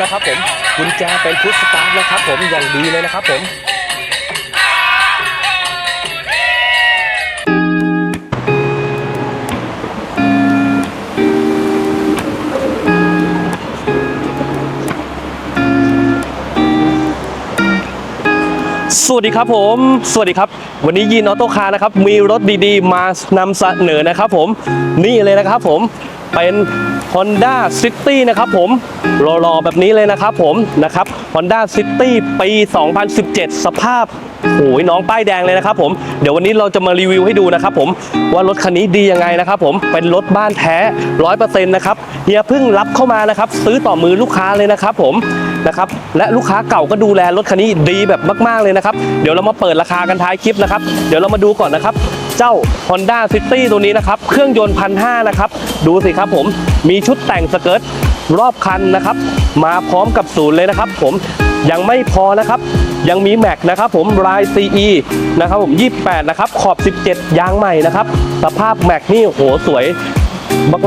นะครับผมกุญแจเป็นพุทสตาร์ทนะครับผมอย่างดีเลยนะครับผมสวัสดีครับผม สวัสดีครับ วันนี้ยีนออโต้คาร์นะครับ มีรถดีๆ มานำเสนอนะครับผม นี่เลยนะครับผม เป็น Honda City นะครับผมรอๆแบบนี้เลยนะครับผมนะครับ Honda City ปี 2017 สภาพโอ้ยน้องป้ายแดงเลยนะครับผมเดี๋ยววันนี้เราจะมารีวิวให้ดูนะครับผมว่ารถคันนี้ดียังไงนะครับผมเป็นรถบ้านแท้100%นะครับเฮียเพิ่งรับเข้ามานะครับ ซื้อต่อมือลูกค้าเลยนะครับผมนะครับและลูกค้าเก่าก็ดูแลรถคันนี้ดีแบบมาก ๆเลยนะครับ เดี๋ยวเรามาเปิดราคากันท้ายคลิปนะครับ เดี๋ยวเรามาดูก่อนนะครับ เจ้า Honda City ตัวนี้นะครับ เครื่องยนต์พันห้านะครับ ดูสิครับผมมีชุดแต่งสเกิร์ตรอบคันนะครับ มาพร้อมกับศูนย์เลยนะครับ ผมยังไม่พอนะครับ ยังมีแม็กนะครับผมลาย CE นะครับผม 28 นะครับ ขอบ 17 ยางใหม่นะครับ สภาพแม็กนี่โหสวย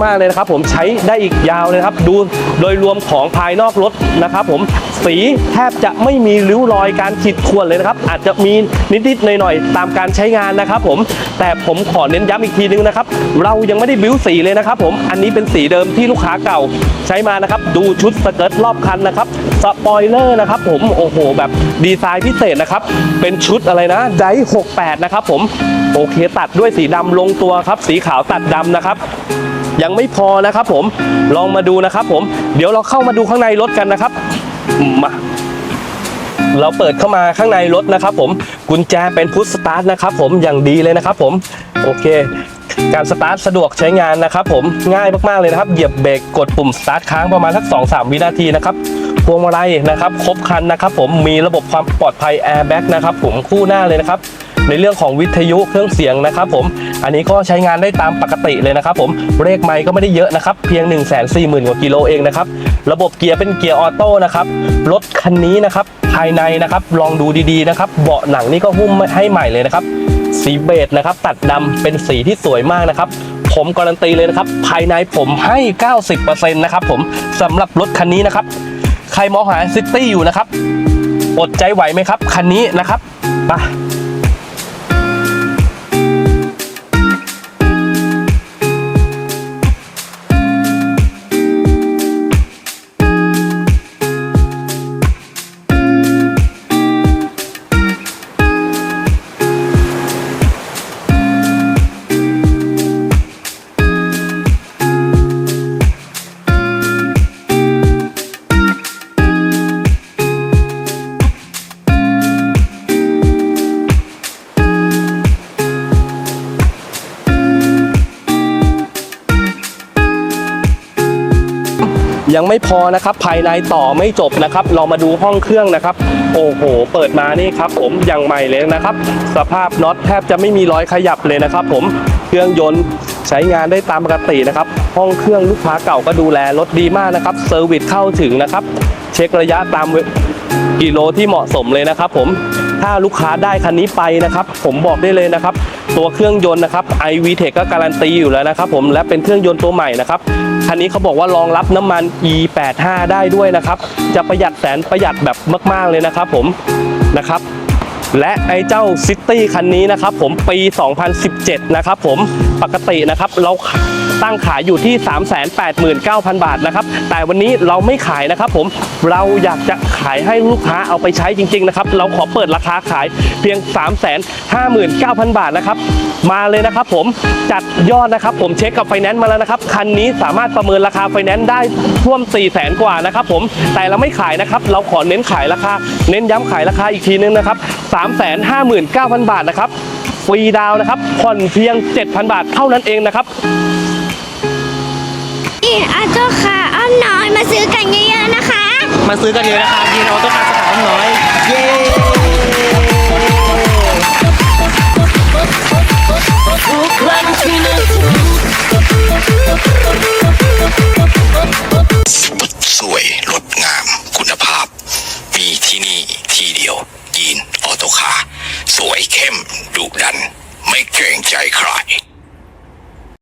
มากๆเลยนะครับผมใช้ได้อีกยาวเลยครับ ดูโดยรวมของภายนอกรถนะครับผมสีแทบจะไม่มีริ้วรอยการขีดข่วนเลยนะครับ อาจจะมีนิดๆหน่อยๆตามการใช้งานนะครับผมแต่ผมขอเน้นย้ำอีกทีนึงนะครับ เรายังไม่ได้บิ้วสีเลยนะครับผมอันนี้เป็นสีเดิมที่ลูกค้าเก่าใช้มานะครับ ดูชุดสเกิร์ตรอบคันนะครับสปอยเลอร์นะครับผมโอ้โห แบบดีไซน์พิเศษนะครับ เป็นชุดอะไรนะได68 นะครับผมโอเคตัดด้วยสีดำลงตัวครับ สีขาวตัดดำนะครับ ยังไม่พอนะครับผมลองมาดูนะครับผมเดี๋ยวเราเข้ามาดูข้างในรถกันนะครับมาเราเปิดเข้ามาข้างในรถนะครับผมกุญแจเป็นพุทสตาร์ทนะครับผมอย่างดีเลยนะครับผมโอเค การสตาร์ทสะดวกใช้งานนะครับผมง่ายมากๆเลยนะครับเหยียบเบรกกดปุ่มสตาร์ทค้างประมาณสัก2-3 วินาทีนะครับพวงมาลัยนะครับครบคันนะครับผมมีระบบความปลอดภัยแอร์แบ็กนะครับผมคู่หน้าเลยนะครับ ในเรื่องของวิทยุเครื่องเสียงนะครับผมอันนี้ก็ใช้งานได้ตามปกติเลยนะครับผมเลขไมค์ก็ไม่ได้เยอะนะครับเพียง 1 4 0 0 0 0กว่ากิโลเองนะครับระบบเกียร์เป็นเกียร์ออโต้นะครับรถคันนี้นะครับภายในนะครับลองดูดีๆนะครับเบาะหนังนี่ก็หุ้มให้ใหม่เลยนะครับสีเบจนะครับตัดดำเป็นสีที่สวยมากนะครับผมการันตีเลยนะครับภายในผมให้ 90%นะครับผมสำหรับรถคันนี้นะครับใครมองหาซิตี้อยู่นะครับอดใจไหวไหมครับ คันนี้นะครับไป ยังไม่พอนะครับภายในต่อไม่จบนะครับ เรามาดูห้องเครื่องนะครับ โอ้โห เปิดมานี่ครับ ผมย่างใหม่เลยนะครับ สภาพน็อตแทบจะไม่มีรอยขยับเลยนะครับ ผมเครื่องยนต์ใช้งานได้ตามปกตินะครับ ห้องเครื่องลูกค้าเก่าก็ดูแลรถดีมากนะครับเซอร์วิสเข้าถึงนะครับ เช็คระยะตามกิโลที่เหมาะสมเลยนะครับ ผมถ้าลูกค้าได้คันนี้ไปนะครับ ผมบอกได้เลยนะครับ ตัวเครื่องยนต์นะครับ iVTEC ก็การันตีอยู่แล้วนะครับผมและเป็นเครื่องยนต์ตัวใหม่นะครับคันนี้เขาบอกว่ารองรับน้ำมัน E85 ได้ด้วยนะครับ จะประหยัดแสนประหยัดแบบมาก ๆเลยนะครับผมนะครับและไอ้เจ้าซิตี้คันนี้นะครับผมปี 2017 นะครับผมปกตินะครับเรา ตั้งขายอยู่ที่ 389,000 บาทนะครับ แต่วันนี้เราไม่ขายนะครับผม เราอยากจะขายให้ลูกค้าเอาไปใช้จริงๆนะครับ เราขอเปิดราคาขายเพียง 359,000 บาทนะครับ มาเลยนะครับผม จัดยอดนะครับ ผมเช็คกับไฟแนนซ์มาแล้วนะครับ คันนี้สามารถประเมินราคาไฟแนนซ์ได้ท่วม 4 0 0แสนกว่านะครับผม แต่เราไม่ขายนะครับ เราขอเน้นขายราคา เน้นย้ำขายราคาอีกทีนึงนะครับ359,000 บาทนะครับฟรีดาวน์นะครับผ่อนเพียง 7,000 บาทเท่านั้นเองนะครับ ออโตคาอ้อมน้อยมาซื้อกันเยอะๆนะคะ มาซื้อกันเยอะนะคะยีนออโต้คาร์สาขาอ้อมน้อย เย้สวยรถงามคุณภาพ มีที่นี่ที่เดียวยีนออโตคาสวยเข้มดุดัน